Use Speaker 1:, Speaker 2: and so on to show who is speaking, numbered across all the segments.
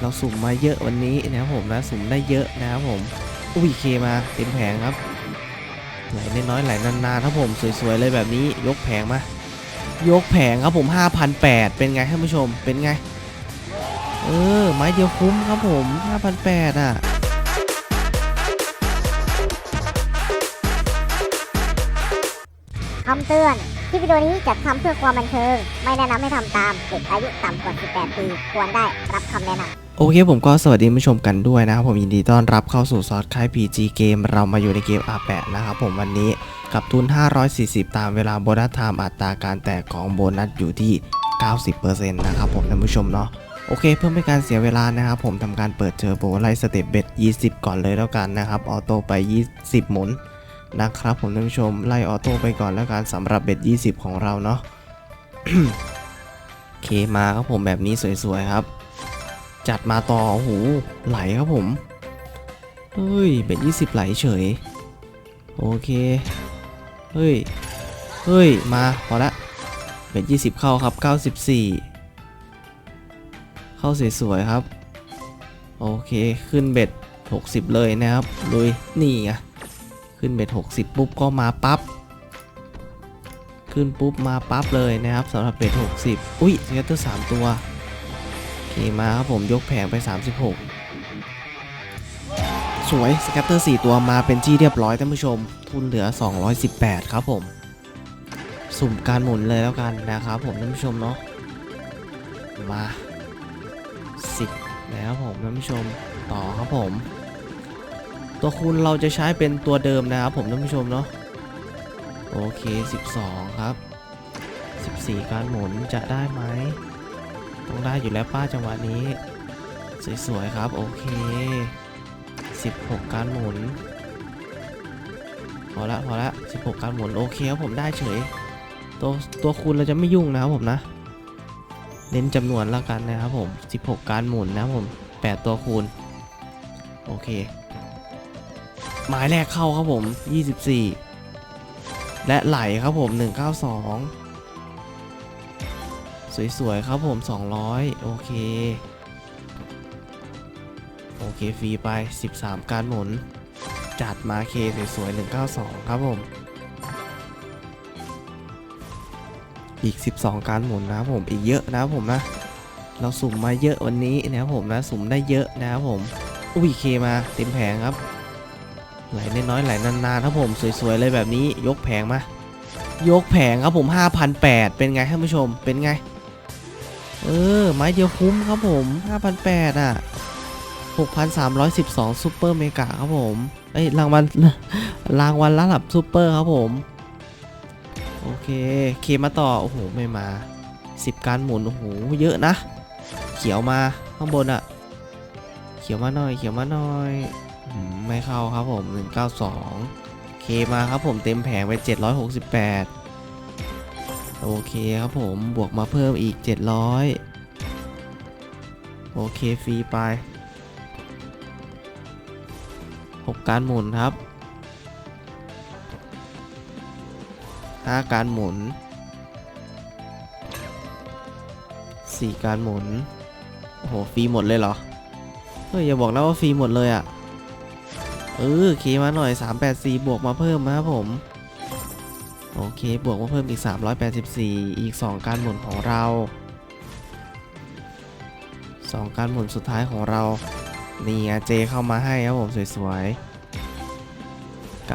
Speaker 1: เราสุ่มมาเยอะวันนี้นะครับผมนะสุ่มได้เยอะนะครับผม อุ้ยเคมาเต็มแผงครับ ไหลน้อยๆไหลนานๆครับผมสวยๆเลยแบบนี้ยกแผงมายกแผงครับผม5,800เป็นไงท่านผู้ชมเป็นไง เออ ไม้เดียวคุ้มครับผม5,800อะ
Speaker 2: คำเตือนคลิปวิดีโอนี้จัดทำเพื่อความบันเทิง ไม่แนะนำให้ทำตาม เด็กอายุต่ำกว่า 18 ปี ควรได้รับคำแนะนำ
Speaker 1: โอเคผมก็สวัสดีผู้ชมกันด้วยนะครับผมยินดีต้อนรับเข้าสู่ซอสค่าย PG เกมเรามาอยู่ในเกม R8 นะครับผมวันนี้กับทุน 540 ตามเวลาโบนัสไทม์อัตราการแตกของโบนัสอยู่ที่ 90%นะครับผมท่านผู้ชมเนาะโอเคเพื่อไม่การเสียเวลานะครับผมทำการเปิดเจอโบไล่สเต็ปเบ็ด 20 ก่อนเลยแล้วกันนะครับออโต้ไป 20 หมุนนะครับผมท่านผู้ชมไล่ออโต้ไปก่อนแล้วกันสำหรับเบ็ด 20 ของเราเนาะโอเคมาครับผมแบบนี้สวยๆครับ จัดมาต่อโอ้โหไหลครับผมเฮ้ยเบ็ดยี่สิบไหลเฉย โอเค เฮ้ย เฮ้ย มาพอละเบ็ดยี่สิบเข้าครับเก้าสิบสี่เข้าสวยๆครับ โอเคขึ้นเบ็ดหกสิบเลยนะครับลุยนี่ไงขึ้นเบ็ดหกสิบปุ๊บก็มาปั๊บขึ้นปุ๊บมาปั๊บเลยนะครับสำหรับเบ็ดหกสิบอุ้ยเก็ตเตอร์สามตัว เคมาครับผมยกแผงไป 36 สวยสแกตเตอร์4ตัวมาเป็นที่เรียบร้อยท่านผู้ชม ทุนเหลือ 218 ครับผม สุ่มการหมุนเลยแล้วกันนะครับผมท่านผู้ชมเนาะมา 10 แล้วผมท่านผู้ชมต่อครับผม ตัวคูณเราจะใช้เป็นตัวเดิมนะครับผมท่านผู้ชมเนาะโอเค 12 ครับ 14 การหมุนจะได้ไหม ต้องได้อยู่แล้วป้าจังหวะนี้ สวยๆครับ โอเค 16 การหมุน พอละพอละ 16 การหมุน โอเคครับผมได้เฉย ตัวตัวคูณเราจะไม่ยุ่งนะครับผมนะ เน้นจำนวนแล้วกันนะครับผม 16 การหมุนนะครับผม 8 ตัวคูณ โอเค หมายแรกเข้าครับผม 24 และไหลครับผม 192 สวยๆครับผม 200 โอเค โอเค ฟรีไป 13 การหมุน จัดมาเคสวยๆ192 ครับผม อีก 12 การหมุนนะครับผม อีกเยอะนะครับผมนะ เราสุ่มมาเยอะวันนี้นะครับผมนะ สุ่มได้เยอะนะครับผม อุ้ยเคมาเต็มแผงครับ ไหลน้อยๆไหลนานๆครับผม สวยๆเลยแบบนี้ ยกแผงมายกแผงครับผม 5,800 เป็นไงท่านผู้ชม เป็นไง เออ ไม้เดียวคุ้มครับผม5,800อะ 6,312ซูเปอร์เมกะครับผมเอ้ยรางวัลรางวัลระดับซูเปอร์ครับผม โอเค เคมาต่อ โอ้โห ไม่มา 10 การหมุน โอ้โห เยอะนะ เขียวมาข้างบนอะเขียวมาหน่อย เขียวมาหน่อยไม่เข้าครับผม 192 เคมาครับผมเต็มแผงไป 768 โอเคครับผมบวกมาเพิ่มอีก 700 โอเคฟรีไป 6 การหมุนครับ 5 การหมุน 4 การหมุน โอ้โหฟรีหมดเลยเหรอ เฮ้ย อย่าบอกนะว่าฟรีหมดเลยอะ่ะ เออเคมาหน่อย 384 บวกมาเพิ่มนะครับผม โอเค บวกมาเพิ่มอีก 384 อีก 2 การหมุนของเรา 2 การหมุนสุดท้ายของเรา นี่ไงเจเข้ามาให้ครับผม สวยๆ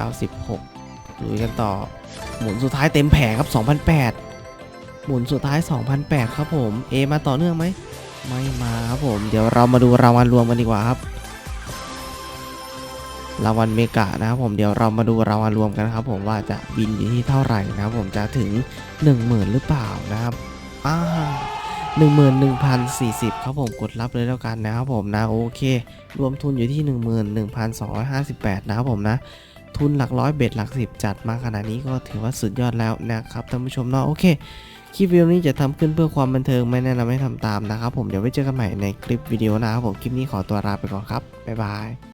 Speaker 1: 96ลุยกันต่อ หมุนสุดท้ายเต็มแผงครับ 2,008 หมุนสุดท้าย 2,008 ครับผม เอมาต่อเนื่องไหม ไม่มาครับผม เดี๋ยวเรามาดูรางวัลรวมกันดีกว่าครับ รางวัลเมกะนะครับผมเดี๋ยวเรามาดูรางวัลรวมกันครับผมว่าจะบินอยู่ที่เท่าไหร่นะครับผมจะถึง 10,000 หรือเปล่านะครับอ่าหนึ่งหมื่นหนึ่งพันสี่สิบครับผมกดรับเลยแล้วกันนะครับผมนะโอเค รวมทุนอยู่ที่11,258นหนึ่งพันสองร้อยห้าสิบแปดนะครับผมนะทุนหลักร้อยเบ็ดหลักสิบจัดมาขนาดนี้ก็ถือว่าสุดยอดแล้วนะครับท่านผู้ชมเนาะโอเคคลิปวิดีโอนี้จะทำขึ้นเพื่อความบันเทิงไม่แนะนำให้ทำตามนะครับผมเดี๋ยวไว้เจอกันใหม่ในคลิปวิดีโอหนะครับผมคลิปนี้ขอตัวลาไปก่อนครับบ๊ายบาย